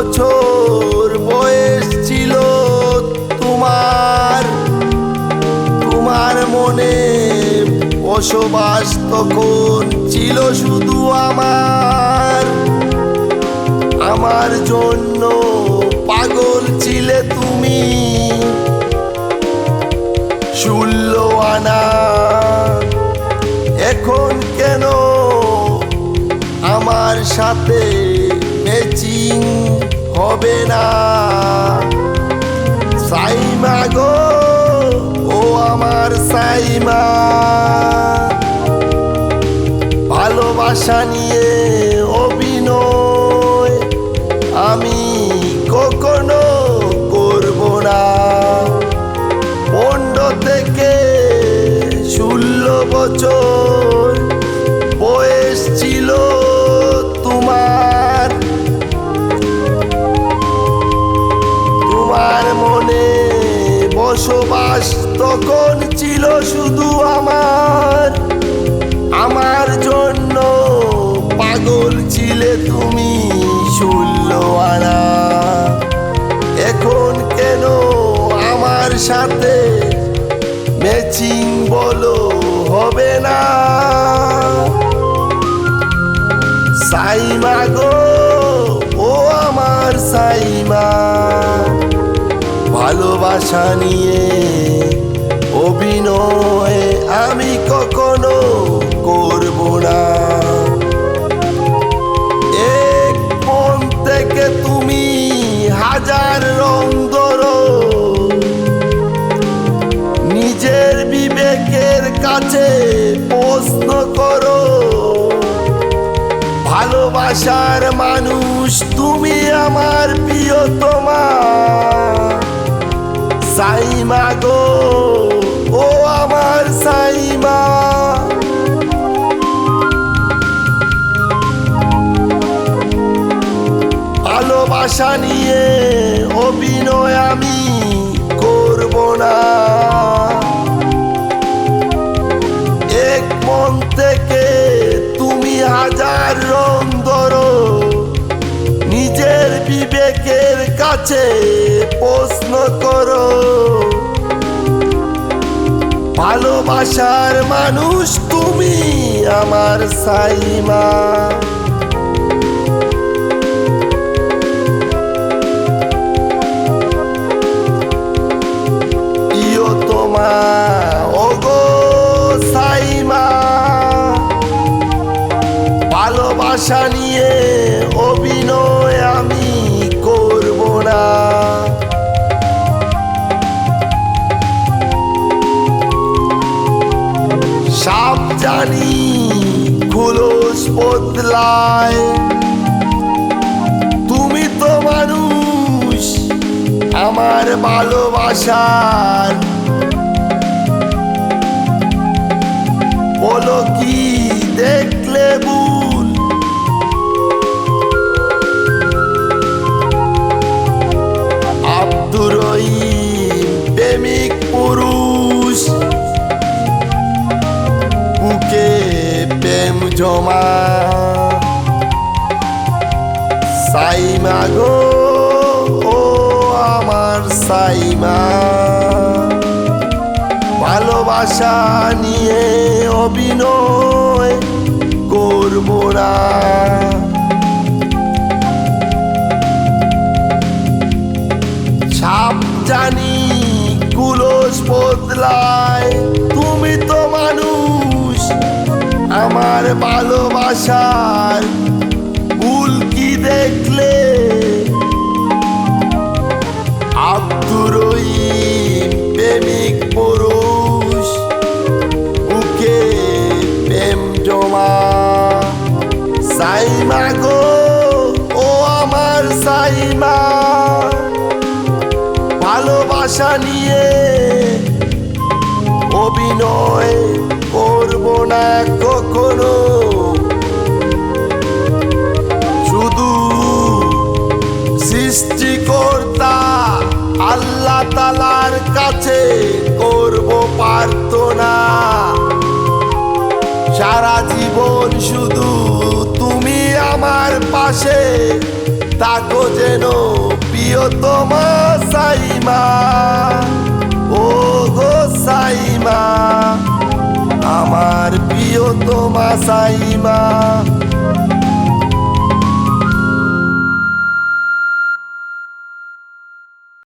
বছর বয়স ছিল তোমার। তোমার মনে বসবাস তখন ছিল শুধু আমার। আমার জন্য পাগল ছিলে তুমি। ষোল আনা, এখন কেন আমার সাথে ম্যাচিং হবে না। সাইমা গো ও আমার সাইমা। ভালোবাসা নিয়ে বসবাস তখন ছিল শুধু আমার। আমার জন্য পাগল ছিলে তুমি ষোলো আনা এখন কেন আমার সাথে ম্যাচিং বলো হবে না? সাইমা গো ভালোবাসা নিয়ে অভিনয় আমি কখনো করব না। এক মন থেকে তুমি হাজার রং ধরো। নিজের বিবেকের কাছে প্রশ্ন করো। ভালোবাসার মানুষ তুমি আমার প্রিয়তমা। সাইমা গো, ও আমার সাইমা। ভালোবাসা নিয়ে অভিনয় আমি করব না। এক মন থেকে তুমি হাজার রং ধরো, নিজের বিবেকের কাছে প্রশ্ন করো। ভালোবাসার মানুষ তুমি আমার সাইমা। ভালোবাসা নিয়ে অভিনয় আমি করব না। জানি খুলস বদলায়। তুমি তো মানুষ আমার ভালোবাসার। বলো কি দেখলে জমা। সাইমা গো, ও আমার সাইমা ভালোবাসা নিয়ে অভিনয় করব না। ছাপ জানি কুলস বদলায় আমার ভালোবাসার ভুল কি দেখলে? আব্দুর প্রেমিক পুরুষ, বুকে প্রেম জমা। সাইমা গো, ও আমার সাইমা। ভালোবাসা নিয়ে অভিনয় কখনো। শুধু সৃষ্টিকর্তা আল্লাহ তালার কাছে করব প্রার্থনা। সারা জীবন শুধু তুমি আমার পাশে তাকো যেন প্রিয়তমা সাইমা। ও গো সাইমা। আমার প্রিয়তমা সাইমা